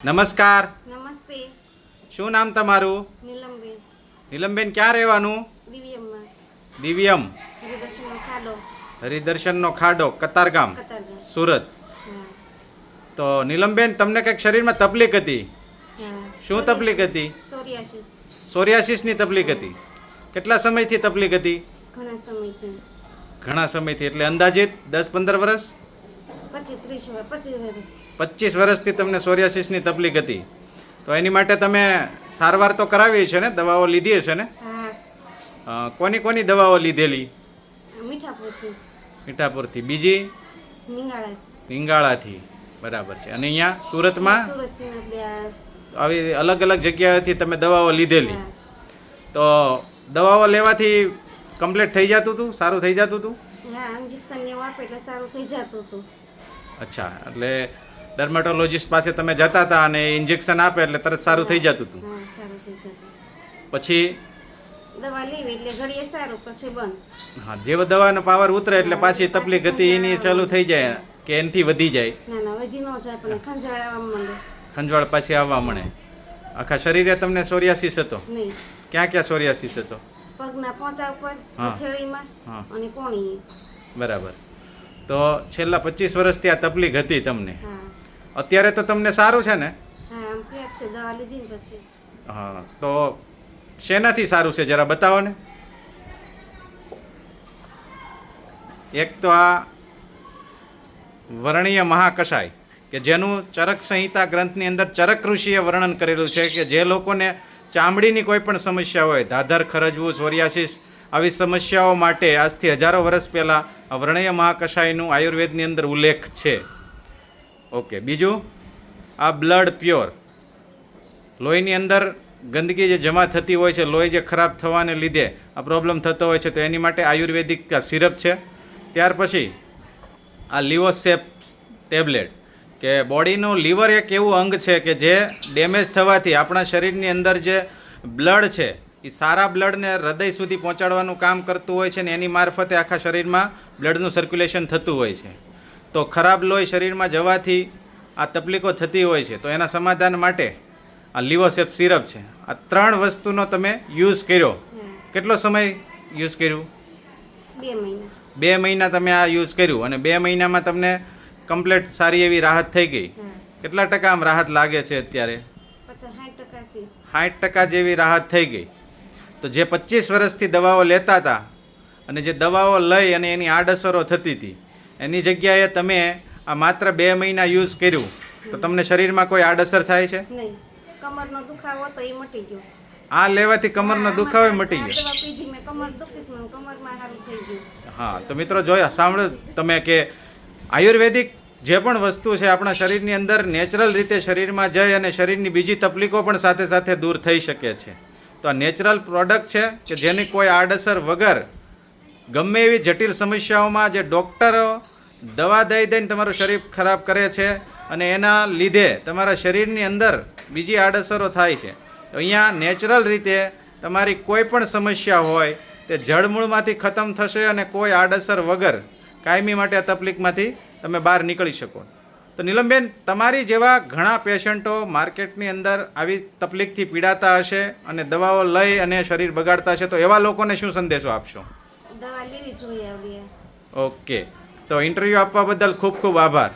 નમસ્કાર. નમસ્તે. શું નામ તમારું? નીલમબેન. નીલમબેન ક્યાં રહેવાનું? દિવ્યમમાં. દિવ્યમ. હરિદર્શનનો ખાડો. હરિદર્શનનો ખાડો કતારગામ. સુરત. તો નીલમબેન તમને કંઈક શરીરમાં તકલીફ હતી? શું તકલીફ હતી? સોરિયાસિસ. સોરિયાસિસની તકલીફ હતી. કેટલા સમયથી તકલીફ હતી? ઘણા સમયથી. ઘણા સમયથી એટલે અંદાજિત દસ પંદર વર્ષ પચીસ ત્રીસ વર્ષ પચીસ વર્ષ પચીસ વર્ષથી તમને સોરિયાસિસની તકલીફ હતી. તો એની માટે તમે સારવાર તો કરાવી છે ને? દવાઓ લીધી હશે ને? કોની કોની દવાઓ લીધેલી? મીઠાપુરથી. બીજી? પિંગાળાથી બરાબર છે. અને અહીંયા સુરતમાં? આવી અલગ અલગ જગ્યાએથી તમે દવાઓ લીધેલી. તો દવાઓ લેવાથી કમ્પ્લીટ થઈ જતું હતું સારું થઈ જતું હતું હા ઇન્જેક્શન ને એટલે સારું થઈ જતું હતું અચ્છા. એટલે ડર્મેટોલોજીસ્ટ પાસે તમે જતા હતા અને ઇન્જેક્શન આપે એટલે તરત સારું થઈ જતું હતું. હા સારું થઈ જતું. પછી? દવા લેવી એટલે ઘડીએ સારું પછી બંધ. હા જેવો દવાનો પાવર ઉતરે એટલે પાછી તકલીફ હતી એની ચાલુ થઈ જાય કે એનથી વધી જાય. ના ના વધી ન જાય પણ ખંજવાળ આવવા માંડે ખંજવાળ પાછી આવવા મળે. આખા શરીરે તમને સોરિયાસિસ હતો? નહીં. ક્યાં ક્યાં સોરિયાસિસ હતો? પગના પોંચા ઉપર. હથેળીમાં. અને કોણી બરાબર. તો છેલ્લા પચીસ વર્ષથી આ તકલીફ હતી તમને. હા. અત્યારે તો તમને સારું છે ને? હા આમ ફેર છે દવા લીધી ને પછી. હા તો શેનાથી સારું છે જરા બતાવો ને? એક તો આ વર્ણીય મહાકષાય કે જેનું ચરક સંહિતા ગ્રંથની અંદર ચરક ઋષિએ વર્ણન કરેલું છે કે જે લોકોને ચામડીની કોઈ પણ સમસ્યા હોય ધાધર ખરજવું સોરિયાસિસ આવી સમસ્યાઓ માટે આજથી હજારો વર્ષ પહેલાં આ વર્ણય મહાકષાયનું આયુર્વેદની અંદર ઉલ્લેખ છે. ઓકે, બીજું? આ બ્લડ પ્યોર લોહીની અંદર ગંદકી જે જમા થતી હોય છે, લોહી જે ખરાબ થવાને લીધે આ પ્રોબ્લેમ થતો હોય છે, તો એની માટે આયુર્વેદિક સિરપ છે. ત્યાર પછી આ લિવોસેપ ટેબ્લેટ, કે બોડીનું લીવર એક એવું અંગ છે કે જે ડેમેજ થવાથી આપણા શરીરની અંદર જે બ્લડ છે એ સારા બ્લડને હૃદય સુધી પહોંચાડવાનું કામ કરતું હોય છે ને એની મારફતે આખા શરીરમાં બ્લડનું સર્ક્યુલેશન થતું હોય છે. તો ખરાબ લોહી શરીરમાં જવાથી આ તકલીફો થતી હોય છે. તો એના સમાધાન માટે આ લિવોસેફ સિરપ છે. આ ત્રણ વસ્તુનો તમે યુઝ કર્યો. કેટલો સમય યુઝ કર્યું? બે મહિના. બે મહિના તમે આ યુઝ કર્યું અને બે મહિનામાં તમને કમ્પ્લેટ સારી એવી રાહત થઈ ગઈ. કેટલા ટકા આમ રાહત લાગે છે અત્યારે? સાઠ ટકા સાઠ ટકા જેવી રાહત થઈ ગઈ. તો જે પચીસ વર્ષથી દવાઓ લેતા હતા અને જે દવાઓ લઈ અને એની આડઅસરો થતી હતી એની જગ્યાએ તમે આ માત્ર બે મહિના યુઝ કર્યું તો તમને શરીરમાં કોઈ આડઅસર થાય છે? નહીં. કમરનો દુખાવો તો એ મટી ગયો. આ લેવાથી કમરનો દુખાવો મટી ગયું. હા તો મિત્રો જોયા સાંભળો તમે કે આયુર્વેદિક જે પણ વસ્તુ છે આપણા શરીરની અંદર નેચરલ રીતે શરીરમાં જઈ અને શરીરની બીજી તકલીફો પણ સાથે સાથે દૂર થઈ શકે છે. તો આ નેચરલ પ્રોડક્ટ છે કે જેની કોઈ આડઅસર વગર ગમે એવી જટિલ સમસ્યાઓમાં જે ડૉક્ટરો દવા દઈ દઈને તમારું શરીર ખરાબ કરે છે અને એના લીધે તમારા શરીરની અંદર બીજી આડઅસરો થાય છે. તો અહીંયા નેચરલ રીતે તમારી કોઈ પણ સમસ્યા હોય તે જળમૂળમાંથી ખતમ થશે અને કોઈ આડઅસર વગર કાયમી માટે આ તકલીફમાંથી તમે બહાર નીકળી શકો. તો નીલમબેન, તમારી જેવા ઘણા પેશન્ટો માર્કેટની અંદર આવી તકલીફથી પીડાતા હશે અને દવાઓ લઈ અને શરીર બગાડતા હશે, તો એવા લોકોને શું સંદેશો આપશો? ઓકે. તો ઇન્ટરવ્યૂ આપવા બદલ ખૂબ ખૂબ આભાર.